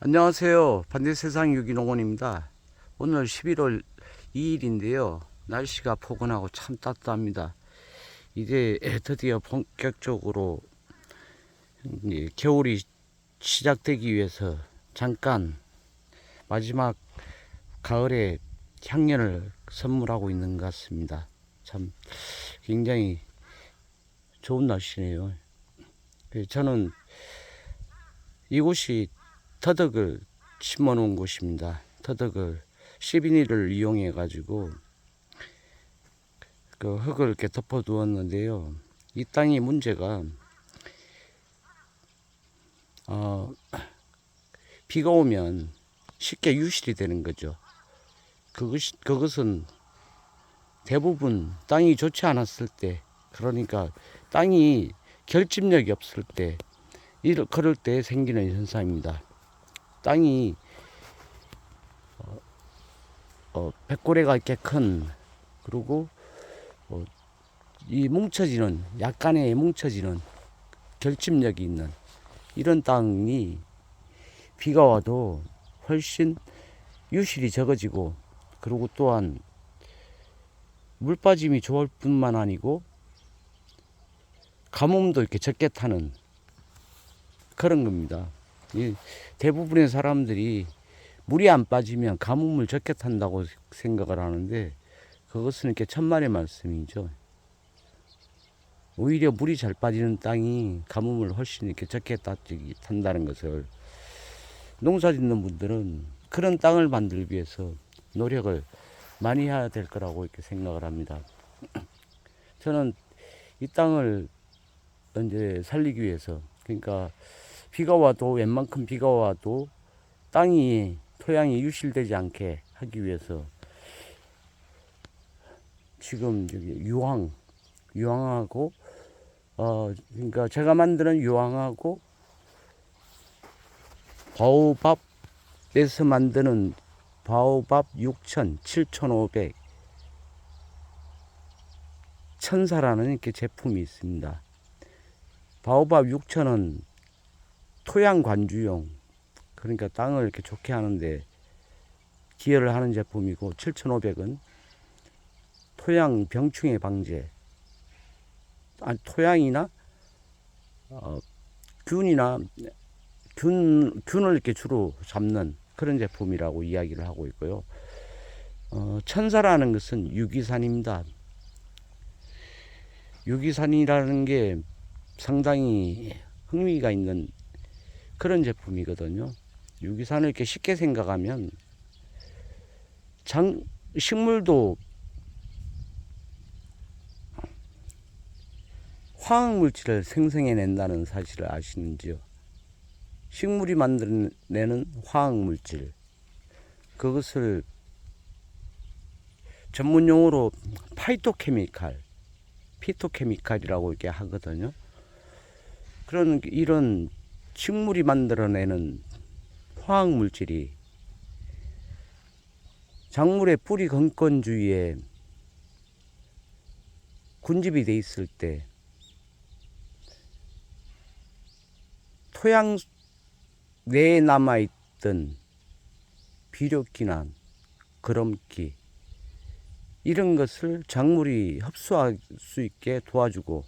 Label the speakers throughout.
Speaker 1: 안녕하세요. 반대세상 유기농원입니다. 오늘 11월 2일인데요. 날씨가 포근하고 참 따뜻합니다. 이제 드디어 본격적으로 이제 겨울이 시작되기 위해서 잠깐 마지막 가을의 향연을 선물하고 있는 것 같습니다. 참 굉장히 좋은 날씨네요. 예, 저는 이곳이 터덕을 심어 놓은 곳입니다. 터덕을 시비니를 이용해 가지고 그 흙을 이렇게 덮어 두었는데요. 이 땅이 문제가 어, 비가 오면 쉽게 유실이 되는 거죠. 그것이, 그것은 대부분 땅이 좋지 않았을 때, 그러니까 땅이 결집력이 없을 때, 이를 그럴 때 생기는 현상입니다. 땅이 어, 어, 백고래가 이렇게 큰 그리고 어, 이 뭉쳐지는 약간의 뭉쳐지는 결집력이 있는 이런 땅이 비가 와도 훨씬 유실이 적어지고 그리고 또한 물 빠짐이 좋을 뿐만 아니고 가뭄도 이렇게 적게 타는 그런 겁니다. 이 대부분의 사람들이 물이 안 빠지면 가뭄을 적게 탄다고 생각을 하는데 그것은 이렇게 천만의 말씀이죠. 오히려 물이 잘 빠지는 땅이 가뭄을 훨씬 이렇게 적게 탄다는 것을 농사 짓는 분들은 그런 땅을 만들기 위해서 노력을 많이 해야 될 거라고 이렇게 생각을 합니다. 저는 이 땅을 이제 살리기 위해서 그러니까 비가 와도 웬만큼 비가 와도 땅이 토양이 유실되지 않게 하기 위해서 지금 여기 유황 유황하고 어 그러니까 제가 만드는 유황하고 바오밥에서 만드는 바오밥 6천, 7,500 천사라는 이렇게 제품이 있습니다. 바오밥 6천은 토양 관주용 그러니까 땅을 이렇게 좋게 하는데 기여를 하는 제품이고 7,500은 토양 병충해 방제 아니 토양이나 어, 균이나 균 균을 이렇게 주로 잡는 그런 제품이라고 이야기를 하고 있고요. 어, 천사라는 것은 유기산입니다. 유기산이라는 게 상당히 흥미가 있는 그런 제품이거든요. 유기산을 이렇게 쉽게 생각하면 장 식물도 화학 물질을 생성해낸다는 사실을 아시는지요? 식물이 만들어내는 화학 물질 그것을 전문 용어로 파이토케미칼, 피토케미칼이라고 이렇게 하거든요. 그런 이런 식물이 만들어내는 화학 물질이 작물의 뿌리 건권 주위에 군집이 돼 있을 때 토양 내에 남아 있던 비료기나 거름기 이런 것을 작물이 흡수할 수 있게 도와주고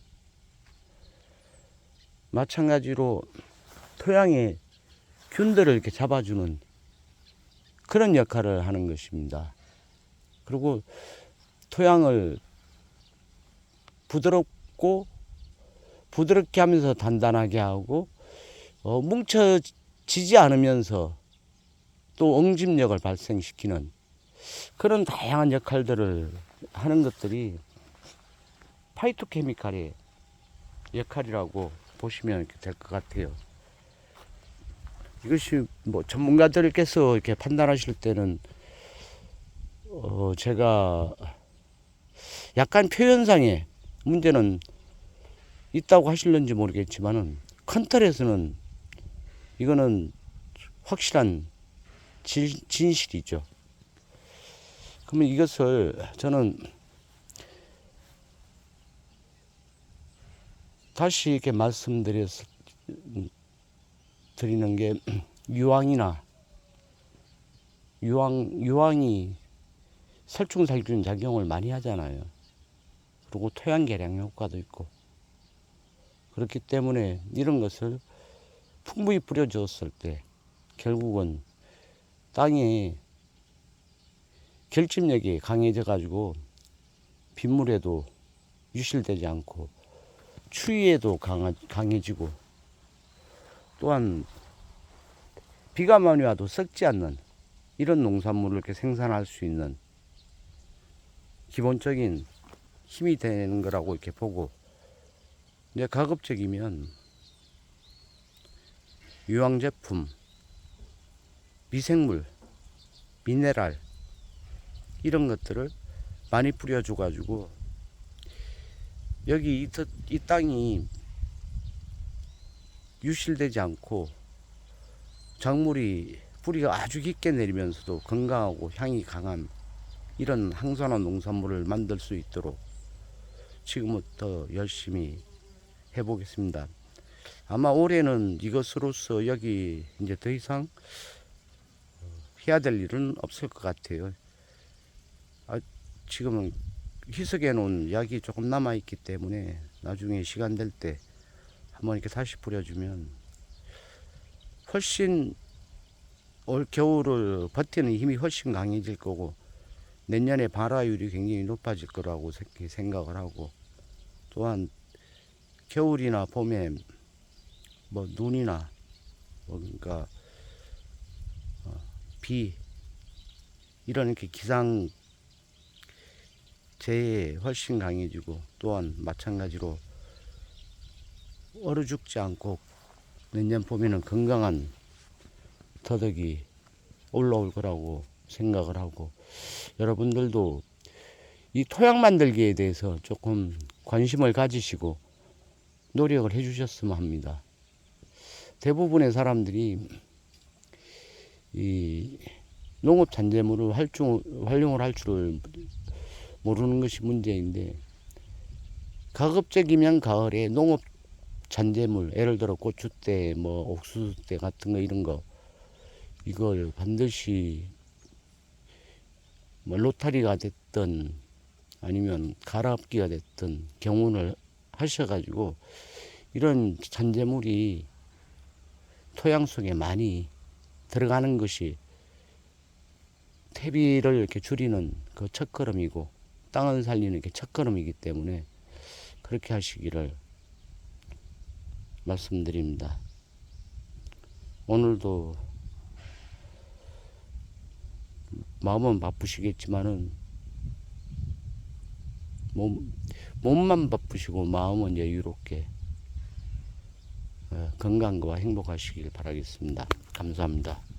Speaker 1: 마찬가지로 토양의 균들을 이렇게 잡아주는 그런 역할을 하는 것입니다. 그리고 토양을 부드럽고 부드럽게 하면서 단단하게 하고 어, 뭉쳐지지 않으면서 또 응집력을 발생시키는 그런 다양한 역할들을 하는 것들이 파이토케미칼의 역할이라고 보시면 될 것 같아요. 이것이 뭐 전문가들께서 이렇게 판단하실 때는 어 제가 약간 표현상의 문제는 있다고 하실는지 모르겠지만은 큰 틀에서는 이거는 확실한 진, 진실이죠. 그러면 이것을 저는 다시 이렇게 말씀드렸 드리는 게 유황이나 유황 유황이 살충살균 작용을 많이 하잖아요. 그리고 토양 개량 효과도 있고 그렇기 때문에 이런 것을 풍부히 뿌려주었을 때 결국은 땅에 결집력이 강해져 가지고 빗물에도 유실되지 않고 추위에도 강해지고 또한 비가 많이 와도 썩지 않는 이런 농산물을 이렇게 생산할 수 있는 기본적인 힘이 되는 거라고 이렇게 보고 이제 가급적이면 유황 제품, 미생물, 미네랄 이런 것들을 많이 뿌려줘 가지고 여기 이, 터- 이 땅이 유실되지 않고 작물이 뿌리가 아주 깊게 내리면서도 건강하고 향이 강한 이런 항산화 농산물을 만들 수 있도록 지금부터 열심히 해보겠습니다. 아마 올해는 이것으로서 여기 이제 더 이상 해야 될 일은 없을 것 같아요. 아, 지금은 희석해 놓은 약이 조금 남아 있기 때문에 나중에 시간 될 때 한번 이렇게 다시 뿌려주면 훨씬 올 겨울을 버티는 힘이 훨씬 강해질 거고 내년에 발화율이 굉장히 높아질 거라고 생- 생각을 하고 또한 겨울이나 봄에 뭐 눈이나 뭐 그러니까 어, 비 이런 이렇게 기상 재해에 훨씬 강해지고 또한 마찬가지로 얼어 죽지 않고 내년 봄에는 건강한 터덕이 올라올 거라고 생각을 하고 여러분들도 이 토양 만들기에 대해서 조금 관심을 가지시고 노력을 해 주셨으면 합니다. 대부분의 사람들이 이 농업 잔재물을 활중, 활용을 할 줄을 모르는 것이 문제인데 가급적이면 가을에 농업 잔재물 예를 들어 고추대 뭐 옥수수대 같은 거 이런 거 이걸 반드시 뭐 로타리가 됐든 아니면 가라업기가 됐든 경운을 하셔가지고 이런 잔재물이 토양 속에 많이 들어가는 것이 퇴비를 이렇게 줄이는 그 첫걸음이고 땅을 살리는 게 첫걸음이기 때문에 그렇게 하시기를 말씀드립니다. 오늘도 마음은 바쁘시겠지만은 몸, 몸만 바쁘시고 마음은 여유롭게 어, 건강과 행복하시길 바라겠습니다. 감사합니다.